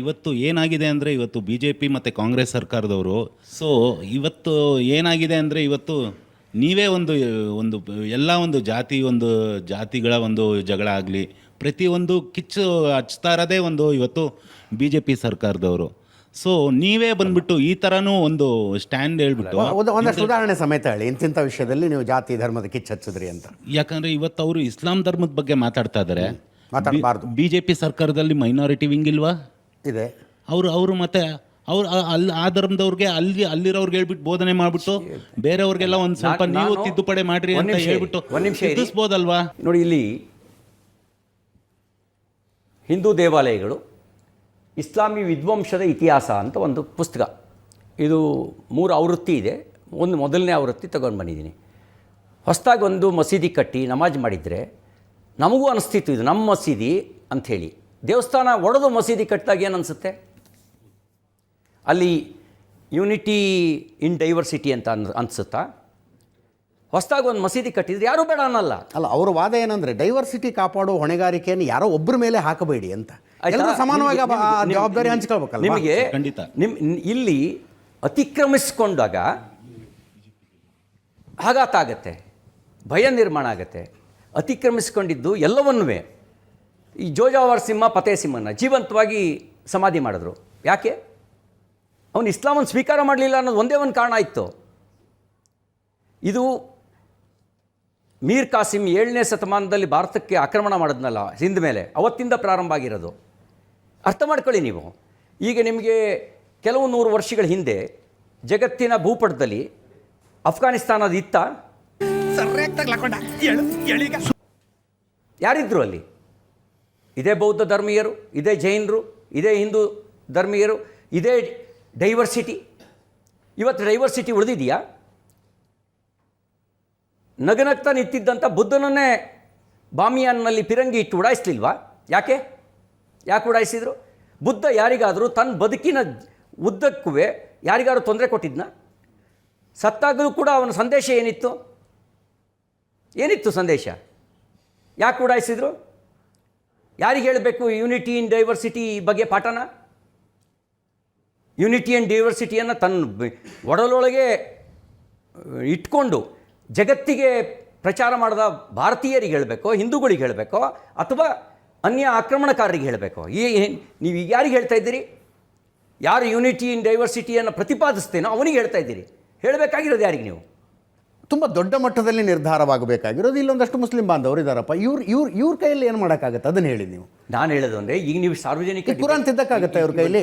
ಇವತ್ತು ಏನಾಗಿದೆ ಅಂದರೆ ಇವತ್ತು ಬಿ ಜೆ ಪಿ ಮತ್ತು ಕಾಂಗ್ರೆಸ್ ಸರ್ಕಾರದವರು. ಸೊ ಇವತ್ತು ಏನಾಗಿದೆ ಅಂದರೆ ಇವತ್ತು ನೀವೇ ಒಂದು ಒಂದು ಎಲ್ಲ ಒಂದು ಜಾತಿ ಒಂದು ಜಾತಿಗಳ ಒಂದು ಜಗಳ ಆಗಲಿ ಪ್ರತಿಯೊಂದು ಕಿಚ್ಚು ಹಚ್ತಾ ಇರೋದೇ ಒಂದು ಇವತ್ತು ಬಿ ಜೆ ಪಿ ಸರ್ಕಾರದವರು. ಸೊ ನೀವೇ ಬಂದ್ಬಿಟ್ಟು ಈ ಥರನೂ ಒಂದು ಸ್ಟ್ಯಾಂಡ್ ಹೇಳ್ಬಿಟ್ಟು ಒಂದು ಒಂದಷ್ಟು ಉದಾಹರಣೆ ಸಮೇತ ಹೇಳಿ. ಇಂತಿಂಥ ವಿಷಯದಲ್ಲಿ ನೀವು ಜಾತಿ ಧರ್ಮದ ಕಿಚ್ಚು ಹಚ್ಚಿದ್ರಿ ಅಂತ. ಯಾಕಂದರೆ ಇವತ್ತು ಅವರು ಇಸ್ಲಾಂ ಧರ್ಮದ ಬಗ್ಗೆ ಮಾತಾಡ್ತಾ ಇದ್ದಾರೆ ಬಿ ಜೆ ಪಿ ಸರ್ಕಾರದಲ್ಲಿ ಮೈನಾರಿಟಿ ವಿಂಗ್ ಇಲ್ವಾ? ಇದೆ. ಅವರು ಅವರು ಮತ್ತೆ ಅವ್ರು ಅಲ್ಲಿ ಆ ಧರ್ಮದವ್ರಿಗೆ ಅಲ್ಲಿ ಅಲ್ಲಿರೋರ್ಗೆ ಹೇಳ್ಬಿಟ್ಟು ಬೋಧನೆ ಮಾಡ್ಬಿಟ್ಟು ಬೇರೆಯವ್ರಿಗೆಲ್ಲ ಒಂದ್ ಸ್ವಲ್ಪ ನೀವು ತಿದ್ದುಪಡೆ ತಿದ್ದುಪಡಿ ಮಾಡ್ರಿ ಒಂದ್ ಅಂತ ನಿಮಿಷ ಇರಿ, ಹೇಳ್ಬಿಟ್ಟು ಒಂದ್ ನಿಮಿಷ ಇರಿ. ತಿದ್ದಿಸ್ಬೋದಲ್ವಾ? ನೋಡಿ ಇಲ್ಲಿ ಹಿಂದೂ ದೇವಾಲಯಗಳು ಇಸ್ಲಾಮಿ ವಿದ್ವಂಸದ ಇತಿಹಾಸ ಅಂತ ಒಂದು ಪುಸ್ತಕ. ಇದು ಮೂರು ಆವೃತ್ತಿ ಇದೆ. ಒಂದು ಮೊದಲನೇ ಆವೃತ್ತಿ ತಗೊಂಡು ಬಂದಿದ್ದೀನಿ. ಹೊಸದಾಗಿ ಒಂದು ಮಸೀದಿ ಕಟ್ಟಿ ನಮಾಜ್ ಮಾಡಿದರೆ ನಮಗೂ ಅನಿಸ್ತಿತ್ತು ಇದು ನಮ್ಮ ಮಸೀದಿ ಅಂಥೇಳಿ ದೇವಸ್ಥಾನ ಒಡೆದು ಮಸೀದಿ ಕಟ್ಟಿದಾಗ ಏನು ಅನಿಸುತ್ತೆ ಅಲ್ಲಿ ಯೂನಿಟಿ ಇನ್ ಡೈವರ್ಸಿಟಿ ಅಂತ ಅನ್ ಅನಿಸುತ್ತಾ? ಹೊಸದಾಗಿ ಒಂದು ಮಸೀದಿ ಕಟ್ಟಿದ್ರೆ ಯಾರೂ ಬೇಡ ಅನ್ನಲ್ಲ. ಅಲ್ಲ ಅವ್ರ ವಾದ ಏನಂದರೆ ಡೈವರ್ಸಿಟಿ ಕಾಪಾಡೋ ಹೊಣೆಗಾರಿಕೆಯನ್ನು ಯಾರೋ ಒಬ್ಬರ ಮೇಲೆ ಹಾಕಬೇಡಿ ಅಂತ. ಸಮಾನವಾಗಿ ಜವಾಬ್ದಾರಿ ಹಂಚ್ಕೊಳ್ಬೇಕಲ್ಲ ನಿಮಗೆ ಖಂಡಿತ. ನಿಮ್ ಇಲ್ಲಿ ಅತಿಕ್ರಮಿಸ್ಕೊಂಡಾಗ ಆಘಾತ ಆಗತ್ತೆ ಭಯ ನಿರ್ಮಾಣ ಆಗತ್ತೆ. ಅತಿಕ್ರಮಿಸ್ಕೊಂಡಿದ್ದು ಎಲ್ಲವನ್ನೂ ಈ ಜೋಜಾವರ್ ಸಿಂಹ ಪತೇ ಸಿಂಹನ ಜೀವಂತವಾಗಿ ಸಮಾಧಿ ಮಾಡಿದ್ರು. ಯಾಕೆ? ಅವನು ಇಸ್ಲಾಮನ್ನು ಸ್ವೀಕಾರ ಮಾಡಲಿಲ್ಲ ಅನ್ನೋದು ಒಂದೇ ಒಂದು ಕಾರಣ ಇತ್ತು. ಇದು ಮೀರ್ ಕಾಸಿಂ ಏಳನೇ ಶತಮಾನದಲ್ಲಿ ಭಾರತಕ್ಕೆ ಆಕ್ರಮಣ ಮಾಡಿದ್ನಲ್ಲ ಹಿಂದ ಮೇಲೆ. ಅವತ್ತಿಂದ ಪ್ರಾರಂಭ ಆಗಿರೋದು. ಅರ್ಥ ಮಾಡ್ಕೊಳ್ಳಿ ನೀವು. ಈಗ ನಿಮಗೆ ಕೆಲವು ನೂರು ವರ್ಷಗಳ ಹಿಂದೆ ಜಗತ್ತಿನ ಭೂಪಟದಲ್ಲಿ ಅಫ್ಘಾನಿಸ್ತಾನದ ಇತ್ತ? ಯಾರಿದ್ರು ಅಲ್ಲಿ? ಇದೇ ಬೌದ್ಧ ಧರ್ಮೀಯರು, ಇದೇ ಜೈನರು, ಇದೇ ಹಿಂದೂ ಧರ್ಮೀಯರು, ಇದೇ ಡೈವರ್ಸಿಟಿ ಇವತ್ತು ಡೈವರ್ಸಿಟಿ ಉಳಿದಿದೆಯಾ? ನಗನಗ್ತಾ ನಿಂತಿದ್ದಂಥ ಬುದ್ಧನನ್ನೇ ಬಾಮಿಯಾನ್ನಲ್ಲಿ ಪಿರಂಗಿ ಇಟ್ಟು ಉಡಾಯಿಸ್ಲಿಲ್ವಾ? ಯಾಕೆ? ಯಾಕೆ ಉಡಾಯಿಸಿದ್ರು? ಬುದ್ಧ ಯಾರಿಗಾದರೂ ತನ್ನ ಬದುಕಿನ ಉದ್ದಕ್ಕೂ ಯಾರಿಗಾದ್ರೂ ತೊಂದರೆ ಕೊಟ್ಟಿದ್ನ? ಸತ್ತಾಗಲೂ ಕೂಡ ಅವನ ಸಂದೇಶ ಏನಿತ್ತು? ಏನಿತ್ತು ಸಂದೇಶ? ಯಾಕೆ ಉಡಾಯಿಸಿದ್ರು? ಯಾರಿಗೆ ಹೇಳಬೇಕು ಯೂನಿಟಿ ಇನ್ ಡೈವರ್ಸಿಟಿ ಬಗ್ಗೆ ಪಾಠನ? ಯೂನಿಟಿ ಆ್ಯಂಡ್ ಡೈವರ್ಸಿಟಿಯನ್ನು ತನ್ನ ಒಡಲೊಳಗೆ ಇಟ್ಕೊಂಡು ಜಗತ್ತಿಗೆ ಪ್ರಚಾರ ಮಾಡಿದ ಭಾರತೀಯರಿಗೆ ಹೇಳಬೇಕೋ, ಹಿಂದೂಗಳಿಗೆ ಹೇಳಬೇಕೋ, ಅಥವಾ ಅನ್ಯ ಆಕ್ರಮಣಕಾರರಿಗೆ ಹೇಳಬೇಕೋ? ಈ ನೀವು ಈಗ ಯಾರಿಗೆ ಹೇಳ್ತಾ ಇದ್ದೀರಿ? ಯಾರು ಯೂನಿಟಿ ಇನ್ ಡೈವರ್ಸಿಟಿಯನ್ನು ಪ್ರತಿಪಾದಿಸ್ತೇನೋ ಅವನಿಗೆ ಹೇಳ್ತಾ ಇದ್ದೀರಿ. ಹೇಳಬೇಕಾಗಿರೋದು ಯಾರಿಗೆ ನೀವು? ತುಂಬ ದೊಡ್ಡ ಮಟ್ಟದಲ್ಲಿ ನಿರ್ಧಾರವಾಗಬೇಕಾಗಿರೋದು. ಇಲ್ಲೊಂದಷ್ಟು ಮುಸ್ಲಿಂ ಬಾಂಧವರು ಇದ್ದಾರಪ್ಪ ಇವ್ರು ಇವ್ರು ಇವ್ರ ಕೈಯಲ್ಲಿ ಏನು ಮಾಡೋಕ್ಕಾಗತ್ತೆ? ಅದನ್ನು ಹೇಳಿ ನೀವು. ನಾನು ಹೇಳೋದು ಅಂದರೆ ಈಗ ನೀವು ಸಾರ್ವಜನಿಕ ಕುರಾನ್ ತಿದ್ದಕ್ಕಾಗತ್ತೆ ಇವ್ರ ಕೈಲಿ?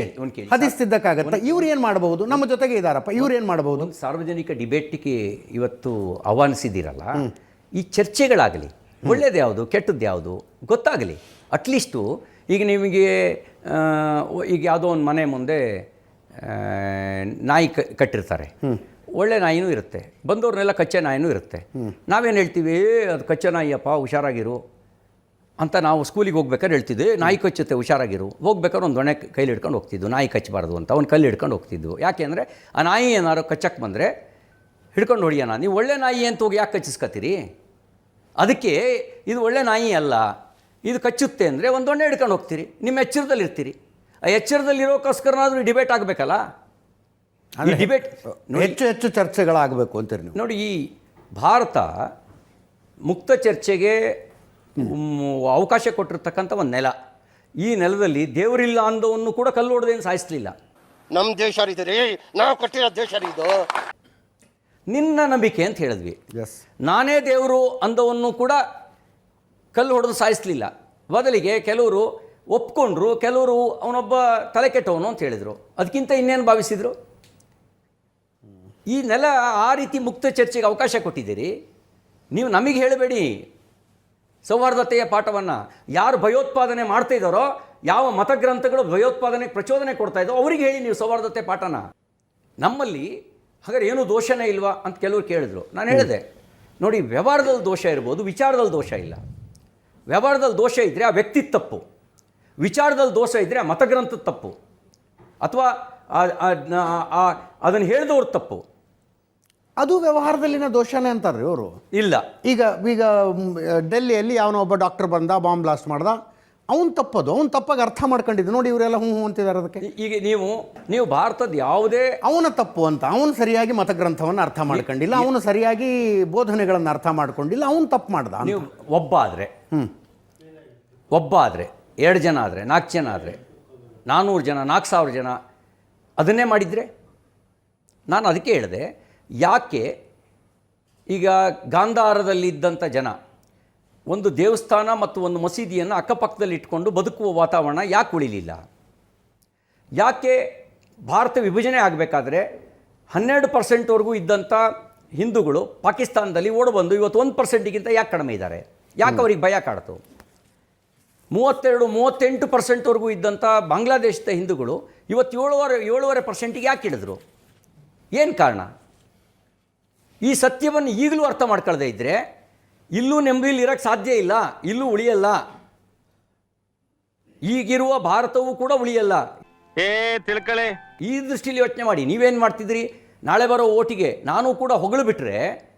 ಹದಿಸ್. ತಿದ್ದಕ್ಕಾಗತ್ತೆ? ಇವ್ರು ಏನು ಮಾಡಬಹುದು? ನಮ್ಮ ಜೊತೆಗೆ ಇದ್ದಾರಪ್ಪ ಇವ್ರು ಏನು ಮಾಡಬಹುದು? ಸಾರ್ವಜನಿಕ ಡಿಬೇಟಿಗೆ ಇವತ್ತು ಆಹ್ವಾನಿಸಿದ್ದೀರಲ್ಲ ಈ ಚರ್ಚೆಗಳಾಗಲಿ ಒಳ್ಳೇದು ಯಾವುದು ಕೆಟ್ಟದ್ದು ಯಾವುದು ಗೊತ್ತಾಗಲಿ. ಅಟ್ಲೀಸ್ಟು ಈಗ ನಿಮಗೆ ಈಗ ಯಾವುದೋ ಒಂದು ಮನೆ ಮುಂದೆ ನಾಯಿ ಕಟ್ಟಿರ್ತಾರೆ. ಒಳ್ಳೆ ನಾಯಿನೂ ಇರುತ್ತೆ. ಬಂದವ್ರನ್ನೆಲ್ಲ ಕಚ್ಚೆ ನಾಯಿನೂ ಇರುತ್ತೆ. ನಾವೇನು ಹೇಳ್ತೀವಿ "ಏ, ಅದು ಕಚ್ಚೆ ನಾಯಿಯಪ್ಪ ಹುಷಾರಾಗಿರು. ಅಂತ ನಾವು ಸ್ಕೂಲಿಗೆ ಹೋಗ್ಬೇಕಾದ್ರೆ ಹೇಳ್ತಿದ್ವಿ ನಾಯಿ ಕಚ್ಚುತ್ತೆ ಹುಷಾರಾಗಿರು. ಹೋಗ್ಬೇಕಾದ್ರೆ ಒಂದು ದೊಣೆ ಕೈಲಿ ಹಿಡ್ಕೊಂಡು ಹೋಗ್ತಿದ್ವು ನಾಯಿ ಕಚ್ಚಬಾರ್ದು ಅಂತ. ಅವ್ನು ಕಲ್ಲು ಹಿಡ್ಕೊಂಡು ಹೋಗ್ತಿದ್ವು. ಯಾಕೆಂದರೆ ಆ ನಾಯಿ ಏನಾದ್ರು ಕಚ್ಚಕ್ಕೆ ಬಂದರೆ ಹಿಡ್ಕೊಂಡು ಹೊಡಿಯೋಣ ನೀವು ಒಳ್ಳೆ ನಾಯಿ ಅಂತ ಹೋಗಿ ಯಾಕೆ ಕಚ್ಚಿಸ್ಕೊತೀರಿ ಅದಕ್ಕೆ ಇದು ಒಳ್ಳೆ ನಾಯಿ ಅಲ್ಲ ಇದು ಕಚ್ಚುತ್ತೆ ಅಂದರೆ ಒಂದು ದೊಣ್ಣೆ ಹಿಡ್ಕೊಂಡು ಹೋಗ್ತೀರಿ. ನಿಮ್ಮ ಎಚ್ಚರದಲ್ಲಿ ಇರ್ತೀರಿ ಆ ಎಚ್ಚರದಲ್ಲಿರೋಕ್ಕೋಸ್ಕರನಾದರೂ ಡಿಬೇಟ್ ಆಗಬೇಕಲ್ಲ? ಈ ಡಿಬೇಟ್ ಹೆಚ್ಚು ಹೆಚ್ಚು ಚರ್ಚೆಗಳಾಗಬೇಕು ಅಂತೀರಿ ನೀವು. ನೋಡಿ ಈ ಭಾರತ ಮುಕ್ತ ಚರ್ಚೆಗೆ ಅವಕಾಶ ಕೊಟ್ಟಿರ್ತಕ್ಕಂಥ ಒಂದು ನೆಲ. ಈ ನೆಲದಲ್ಲಿ ದೇವರಿಲ್ಲ ಅಂದವನ್ನು ಕೂಡ ಕಲ್ಲು ಹೊಡೆದೇನು ಸಾಯಿಸಲಿಲ್ಲ. ನಮ್ಮ ದೇಶ ರೀ ನಾವು ಕಟ್ಟಿರೋ ದೇಶ ರೀ ಇದು. ನಿನ್ನ ನಂಬಿಕೆ ಅಂತ ಹೇಳಿದ್ವಿ. ಎಸ್ ನಾನೇ ದೇವರು ಅಂದವನ್ನು ಕೂಡ ಕಲ್ಲು ಹೊಡೆದು ಸಾಯಿಸಲಿಲ್ಲ. ಬದಲಿಗೆ ಕೆಲವರು ಒಪ್ಕೊಂಡ್ರು ಕೆಲವರು ಅವನೊಬ್ಬ ತಲೆ ಕೆಟ್ಟವನು ಅಂತ ಹೇಳಿದರು. ಅದಕ್ಕಿಂತ ಇನ್ನೇನು ಭಾವಿಸಿದರು? ಈ ನೆಲ ಆ ರೀತಿ ಮುಕ್ತ ಚರ್ಚೆಗೆ ಅವಕಾಶ ಕೊಟ್ಟಿದ್ದೀರಿ. ನೀವು ನಮಗೆ ಹೇಳಬೇಡಿ. ಸೌಹಾರ್ದತೆಯ ಪಾಠವನ್ನು ಯಾರು ಭಯೋತ್ಪಾದನೆ ಮಾಡ್ತಾ ಇದ್ದಾರೋ, ಯಾವ ಮತಗ್ರಂಥಗಳು ಭಯೋತ್ಪಾದನೆಗೆ ಪ್ರಚೋದನೆ ಕೊಡ್ತಾ ಇದ್ದೋ ಅವರಿಗೆ ಹೇಳಿ ನೀವು ಸೌಹಾರ್ದತೆ ಪಾಠನ. ನಮ್ಮಲ್ಲಿ, ಹಾಗಾದ್ರೆ ಏನು ದೋಷನೇ ಇಲ್ವಾ ಅಂತ ಕೆಲವರು ಕೇಳಿದ್ರು. ನಾನು ಹೇಳಿದೆ, ನೋಡಿ, ವ್ಯವಹಾರದಲ್ಲಿ ದೋಷ ಇರ್ಬೋದು, ವಿಚಾರದಲ್ಲಿ ದೋಷ ಇಲ್ಲ. ವ್ಯವಹಾರದಲ್ಲಿ ದೋಷ ಇದ್ದರೆ ಆ ವ್ಯಕ್ತಿ ತಪ್ಪು. ವಿಚಾರದಲ್ಲಿ ದೋಷ ಇದ್ದರೆ ಆ ಮತಗ್ರಂಥದ ತಪ್ಪು. ಅಥವಾ ಅದನ್ನು ಹೇಳಿದವ್ರ ತಪ್ಪು. ಅದು ವ್ಯವಹಾರದಲ್ಲಿನ ದೋಷನೇ ಅಂತಾರೆ ಇವರು. ಇಲ್ಲ. ಈಗ ಈಗ ಡೆಲ್ಲಿಯಲ್ಲಿ ಯಾವನೋ ಒಬ್ಬ ಡಾಕ್ಟರ್ ಬಂದ ಬಾಂಬ್ ಬ್ಲಾಸ್ಟ್ ಮಾಡ್ದ ಅವ್ನು ತಪ್ಪದು ಅವ್ನು ತಪ್ಪಾಗಿ ಅರ್ಥ ಮಾಡ್ಕೊಂಡಿದ್ದು. ನೋಡಿ ಇವರೆಲ್ಲ ಹ್ಞೂ ಹ್ಞೂ ಅಂತಿದ್ದಾರೆ ಅದಕ್ಕೆ. ಈಗ ನೀವು ನೀವು ಭಾರತದ ಯಾವುದೇ ಅವನ ತಪ್ಪು ಅಂತ ಅವನು ಸರಿಯಾಗಿ ಮತಗ್ರಂಥವನ್ನು ಅರ್ಥ ಮಾಡ್ಕೊಂಡಿಲ್ಲ ಅವನು ಸರಿಯಾಗಿ ಬೋಧನೆಗಳನ್ನು ಅರ್ಥ ಮಾಡ್ಕೊಂಡಿಲ್ಲ ಅವನು ತಪ್ಪು ಮಾಡ್ದ ನೀವು ಒಬ್ಬ ಆದರೆ ಹ್ಞೂ ಒಬ್ಬ ಆದರೆ ಎರಡು ಜನ ಆದರೆ ನಾಲ್ಕು ಜನ ಆದರೆ ನಾನ್ನೂರು ಜನ ನಾಲ್ಕು ಸಾವಿರ ಜನ ಅದನ್ನೇ ಮಾಡಿದರೆ? ನಾನು ಅದಕ್ಕೆ ಹೇಳಿದೆ ಯಾಕೆ ಈಗ ಗಾಂಧಾರದಲ್ಲಿದ್ದಂಥ ಜನ ಒಂದು ದೇವಸ್ಥಾನ ಮತ್ತು ಒಂದು ಮಸೀದಿಯನ್ನು ಅಕ್ಕಪಕ್ಕದಲ್ಲಿ ಇಟ್ಕೊಂಡು ಬದುಕುವ ವಾತಾವರಣ ಯಾಕೆ ಉಳಿಲಿಲ್ಲ? ಯಾಕೆ ಭಾರತ ವಿಭಜನೆ ಆಗಬೇಕಾದ್ರೆ ಹನ್ನೆರಡು ಪರ್ಸೆಂಟ್ವರೆಗೂ ಇದ್ದಂಥ ಹಿಂದೂಗಳು ಪಾಕಿಸ್ತಾನದಲ್ಲಿ ಓಡಬಂದು ಇವತ್ತು ಒಂದು ಪರ್ಸೆಂಟಿಗಿಂತ ಯಾಕೆ ಕಡಿಮೆ ಇದ್ದಾರೆ? ಯಾಕೆ ಅವ್ರಿಗೆ ಭಯ ಕಾಡ್ತು? ಮೂವತ್ತೆರಡು ಮೂವತ್ತೆಂಟು ಪರ್ಸೆಂಟ್ವರೆಗೂ ಇದ್ದಂಥ ಬಾಂಗ್ಲಾದೇಶದ ಹಿಂದೂಗಳು ಇವತ್ತು ಏಳುವರೆ ಏಳುವರೆ ಪರ್ಸೆಂಟಿಗೆ ಯಾಕೆ ಇಳಿದ್ರು? ಏನು ಕಾರಣ? ಈ ಸತ್ಯವನ್ನು ಈಗಲೂ ಅರ್ಥ ಮಾಡ್ಕೊಳ್ಳದೆ ಇದ್ದರೆ ಇಲ್ಲೂ ನೆಮ್ಮದಿಲಿ ಇರೋಕ್ಕೆ ಸಾಧ್ಯ ಇಲ್ಲ ಇಲ್ಲೂ ಉಳಿಯಲ್ಲ. ಈಗಿರುವ ಭಾರತವೂ ಕೂಡ ಉಳಿಯಲ್ಲ. ಏ ತಿಳ್ಕೊಳ್ಳಿ ಈ ದೃಷ್ಟಿಲಿ ಯೋಚನೆ ಮಾಡಿ ನೀವೇನು ಮಾಡ್ತಿದ್ರಿ? ನಾಳೆ ಬರೋ ಓಟಿಗೆ ನಾನು ಕೂಡ ಹೊಗಳು ಬಿಟ್ಟರೆ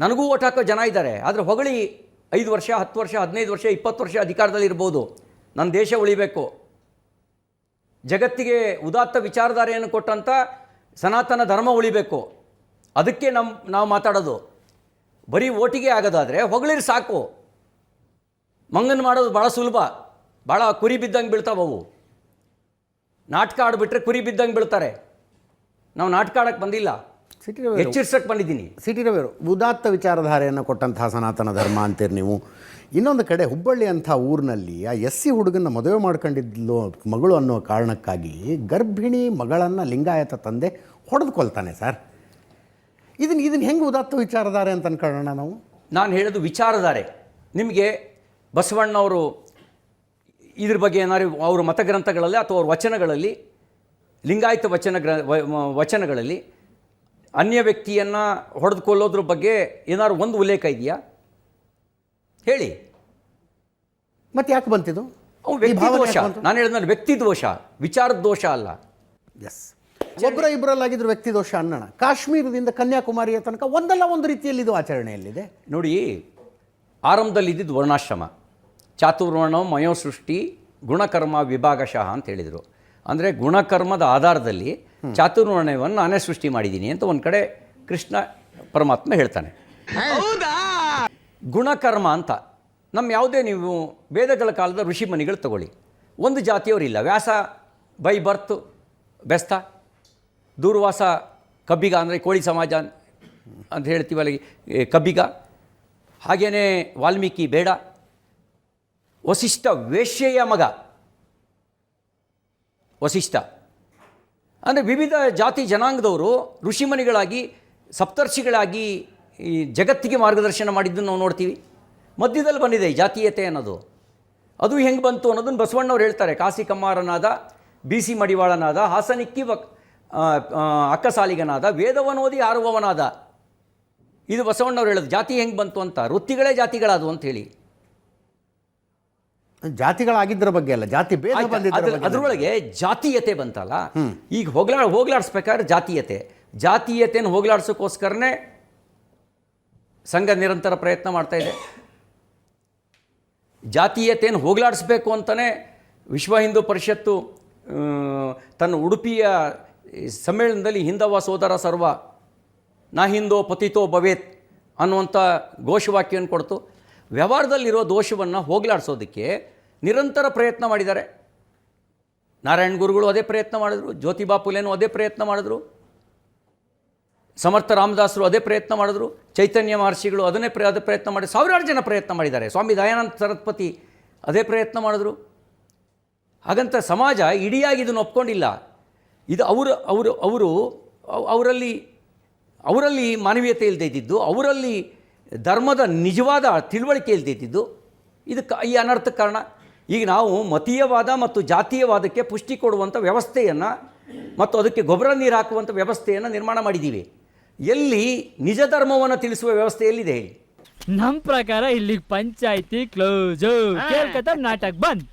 ನನಗೂ ಓಟ್ ಹಾಕೋ ಜನ ಇದ್ದಾರೆ. ಆದರೆ ಹೊಗಳಿ ಐದು ವರ್ಷ ಹತ್ತು ವರ್ಷ ಹದಿನೈದು ವರ್ಷ ಇಪ್ಪತ್ತು ವರ್ಷ ಅಧಿಕಾರದಲ್ಲಿ ಇರ್ಬೋದು. ನನ್ನ ದೇಶ ಉಳಿಬೇಕು. ಜಗತ್ತಿಗೆ ಉದಾತ್ತ ವಿಚಾರಧಾರೆಯನ್ನು ಕೊಟ್ಟಂಥ ಸನಾತನ ಧರ್ಮ ಉಳಿಬೇಕು. ಅದಕ್ಕೆ ನಮ್ಮ ನಾವು ಮಾತಾಡೋದು. ಬರೀ ಓಟಿಗೆ ಆಗೋದಾದರೆ ಹೊಗಳಿರಿ ಸಾಕು. ಮಂಗನ ಮಾಡೋದು ಭಾಳ ಸುಲಭ. ಭಾಳ ಕುರಿ ಬಿದ್ದಂಗೆ ಬೀಳ್ತಾವೆ ಅವು. ನಾಟಕ ಆಡಿಬಿಟ್ರೆ ಕುರಿ ಬಿದ್ದಂಗೆ ಬೀಳ್ತಾರೆ. ನಾವು ನಾಟಕ ಆಡೋಕ್ಕೆ ಬಂದಿಲ್ಲ. ಸಿಟಿ ರವಿ ಎಚ್ಚರಿಸಕ್ಕೆ ಬಂದಿದ್ದೀನಿ. ಸಿಟಿ ರವಿಯವರು ಉದಾತ್ತ ವಿಚಾರಧಾರೆಯನ್ನು ಕೊಟ್ಟಂತಹ ಸನಾತನ ಧರ್ಮ ಅಂತೀರಿ ನೀವು. ಇನ್ನೊಂದು ಕಡೆ ಹುಬ್ಬಳ್ಳಿ ಅಂಥ ಊರಿನಲ್ಲಿ ಆ ಎಸ್ ಸಿ ಹುಡುಗನ ಮದುವೆ ಮಾಡ್ಕೊಂಡಿದ್ಲು ಮಗಳು ಅನ್ನೋ ಕಾರಣಕ್ಕಾಗಿ ಗರ್ಭಿಣಿ ಮಗಳನ್ನು ಲಿಂಗಾಯತ ತಂದೆ ಹೊಡೆದುಕೊಳ್ತಾನೆ ಸರ್. ಇದನ್ನು ಇದನ್ನು ಹೆಂಗೆ ಉದಾತ್ತ ವಿಚಾರಧಾರೆ ಅಂತ ಅನ್ಕೊಳ್ಳೋಣ ನಾವು? ನಾನು ಹೇಳೋದು ವಿಚಾರಧಾರೆ. ನಿಮಗೆ ಬಸವಣ್ಣವರು ಇದ್ರ ಬಗ್ಗೆ ಏನಾರು ಅವರ ಮತಗ್ರಂಥಗಳಲ್ಲಿ ಅಥವಾ ಅವ್ರ ವಚನಗಳಲ್ಲಿ ಲಿಂಗಾಯತ ವಚನ ಗ್ರ ವಚನಗಳಲ್ಲಿ ಅನ್ಯ ವ್ಯಕ್ತಿಯನ್ನು ಹೊಡೆದುಕೊಳ್ಳೋದ್ರ ಬಗ್ಗೆ ಏನಾದ್ರು ಒಂದು ಉಲ್ಲೇಖ ಇದೆಯಾ? ಹೇಳಿ. ಮತ್ತೆ ಯಾಕೆ ಬಂತಿದ್ದು ಅವು ವ್ಯಕ್ತಿ ದೋಷ? ನಾನು ಹೇಳಿದ್ಮೇಲೆ ವ್ಯಕ್ತಿ ದೋಷ ವಿಚಾರದ ದೋಷ ಅಲ್ಲ. ಎಸ್. ಒಬ್ಬರ ಇಬ್ಬರಲ್ಲಾಗಿದ್ರು ವ್ಯಕ್ತಿ ದೋಷ ಅನ್ನೋಣ ಕಾಶ್ಮೀರದಿಂದ ಕನ್ಯಾಕುಮಾರಿಯ ತನಕ ಒಂದಲ್ಲ ಒಂದು ರೀತಿಯಲ್ಲಿ ಇದು ಆಚರಣೆಯಲ್ಲಿದೆ. ನೋಡಿ ಆರಂಭದಲ್ಲಿ ಇದ್ದಿದ್ದು ವರ್ಣಾಶ್ರಮ. ಚಾತುರ್ವರ್ಣ ಮಯೋ ಸೃಷ್ಟಿ ಗುಣಕರ್ಮ ವಿಭಾಗಶಃ ಅಂತ ಹೇಳಿದರು. ಅಂದರೆ ಗುಣಕರ್ಮದ ಆಧಾರದಲ್ಲಿ ಚಾತುರ್ವರ್ಣವನ್ನು ನಾನೇ ಸೃಷ್ಟಿ ಮಾಡಿದ್ದೀನಿ ಅಂತ ಒಂದು ಕಡೆ ಕೃಷ್ಣ ಪರಮಾತ್ಮ ಹೇಳ್ತಾನೆ. ಗುಣಕರ್ಮ ಅಂತ. ನಮ್ಮ ಯಾವುದೇ ನೀವು ವೇದಗಳ ಕಾಲದ ಋಷಿಮನಿಗಳು ತಗೊಳ್ಳಿ. ಒಂದು ಜಾತಿಯವರಿಲ್ಲ. ವ್ಯಾಸ ಬೈ ಬರ್ತ್ ಬೆಸ್ತ ದೂರ್ವಾಸ ಕಬ್ಬಿಗ ಅಂದರೆ ಕೋಳಿ ಸಮಾಜ ಅಂತ ಹೇಳ್ತೀವಲ್ಲ ಕಬ್ಬಿಗ. ಹಾಗೆಯೇ ವಾಲ್ಮೀಕಿ ಬೇಡ. ವಸಿಷ್ಠ ವೇಶ್ಯೆಯ ಮಗ. ವಸಿಷ್ಠ. ಅಂದರೆ ವಿವಿಧ ಜಾತಿ ಜನಾಂಗದವರು ಋಷಿಮನಿಗಳಾಗಿ, ಸಪ್ತರ್ಷಿಗಳಾಗಿ ಈ ಜಗತ್ತಿಗೆ ಮಾರ್ಗದರ್ಶನ ಮಾಡಿದ್ದನ್ನು ನಾವು ನೋಡ್ತೀವಿ. ಮಧ್ಯದಲ್ಲಿ ಬಂದಿದೆ ಈ ಜಾತೀಯತೆ ಅನ್ನೋದು. ಅದು ಹೆಂಗೆ ಬಂತು ಅನ್ನೋದನ್ನು ಬಸವಣ್ಣವ್ರು ಹೇಳ್ತಾರೆ. ಕಾಸಿ ಕಮ್ಮಾರನಾದ, ಬಿ ಸಿ ಮಡಿವಾಳನಾದ ಹಾಸನಿಕ್ಕಿ ವಕ್ ಅಕ್ಕಸಾಲಿಗನಾದ ವೇದವನೋದಿ ಆರುವವನಾದ. ಇದು ಬಸವಣ್ಣವ್ರು ಹೇಳೋದು ಜಾತಿ ಹೆಂಗೆ ಬಂತು ಅಂತ. ವೃತ್ತಿಗಳೇ ಜಾತಿಗಳಾದವು ಅಂತ ಹೇಳಿ. ಜಾತಿಗಳಾಗಿದ್ದರ ಬಗ್ಗೆ ಅಲ್ಲ ಜಾತಿ ಭೇದ ಅದ್ರೊಳಗೆ ಜಾತೀಯತೆ ಬಂತಲ್ಲ? ಈಗ ಹೋಗ್ಲಾ ಹೋಗ್ಲಾಡಿಸ್ಬೇಕಾದ್ರೆ ಜಾತೀಯತೆ. ಜಾತೀಯತೆಯನ್ನು ಹೋಗ್ಲಾಡ್ಸೋಕ್ಕೋಸ್ಕರನೇ ಸಂಘ ನಿರಂತರ ಪ್ರಯತ್ನ ಮಾಡ್ತಾ ಇದೆ. ಜಾತೀಯತೆಯನ್ನು ಹೋಗ್ಲಾಡಿಸ್ಬೇಕು ಅಂತಲೇ ವಿಶ್ವ ಹಿಂದೂ ಪರಿಷತ್ತು ತನ್ನ ಉಡುಪಿಯ ಸಮ್ಮೇಳನದಲ್ಲಿ ಹಿಂದವ ಸೋದರ ಸರ್ವ, ನಾ ಹಿಂದೋ ಪತಿತೋ ಭವೇತ್ ಅನ್ನುವಂಥ ಘೋಷವಾಕ್ಯವನ್ನು ಕೊಡ್ತು. ವ್ಯವಹಾರದಲ್ಲಿರೋ ದೋಷವನ್ನು ಹೋಗಲಾಡಿಸೋದಕ್ಕೆ ನಿರಂತರ ಪ್ರಯತ್ನ ಮಾಡಿದ್ದಾರೆ. ನಾರಾಯಣ ಗುರುಗಳು ಅದೇ ಪ್ರಯತ್ನ ಮಾಡಿದ್ರು, ಜ್ಯೋತಿಬಾ ಪುಲೆನೂ ಅದೇ ಪ್ರಯತ್ನ ಮಾಡಿದ್ರು. ಸಮರ್ಥ ರಾಮದಾಸರು ಅದೇ ಪ್ರಯತ್ನ ಮಾಡಿದ್ರು, ಚೈತನ್ಯ ಮಹರ್ಷಿಗಳು ಅದನ್ನೇ ಪ್ರ, ಅದೇ ಪ್ರಯತ್ನ ಮಾಡಿ, ಸಾವಿರಾರು ಜನ ಪ್ರಯತ್ನ ಮಾಡಿದ್ದಾರೆ. ಸ್ವಾಮಿ ದಯಾನಂದ ಸರಸ್ವತಿ ಅದೇ ಪ್ರಯತ್ನ ಮಾಡಿದ್ರು. ಹಾಗಂತ ಸಮಾಜ ಇಡಿಯಾಗಿ ಇದನ್ನು ಒಪ್ಕೊಂಡಿಲ್ಲ. ಇದು ಅವರು ಅವರು ಅವರು ಅವ್- ಅವರಲ್ಲಿ ಅವರಲ್ಲಿ ಮಾನವೀಯತೆ ಇಲ್ಲದೆ ಇದ್ದಿದ್ದು ಅವರಲ್ಲಿ ಧರ್ಮದ ನಿಜವಾದ ತಿಳುವಳಿಕೆ ಇಲ್ಲದೆ ಇದ್ದಿದ್ದು ಇದಕ್ಕೆ ಈ ಅನರ್ಥ ಕಾರಣ. ಈಗ ನಾವು ಮತೀಯವಾದ ಮತ್ತು ಜಾತೀಯವಾದಕ್ಕೆ ಪುಷ್ಟಿ ಕೊಡುವಂಥ ವ್ಯವಸ್ಥೆಯನ್ನು ಮತ್ತು ಅದಕ್ಕೆ ಗೊಬ್ಬರ ನೀರು ಹಾಕುವಂಥ ವ್ಯವಸ್ಥೆಯನ್ನು ನಿರ್ಮಾಣ ಮಾಡಿದ್ದೀವಿ. ಎಲ್ಲಿ ನಿಜ ಧರ್ಮವನ್ನು ತಿಳಿಸುವ ವ್ಯವಸ್ಥೆ ಎಲ್ಲಿದೆ? ಹೇಳಿ ನಮ್ಮ ಪ್ರಕಾರ ಇಲ್ಲಿ ಪಂಚಾಯಿತಿ ಕ್ಲೋಸ್ ನಾಟಕ್ ಬಂದ್.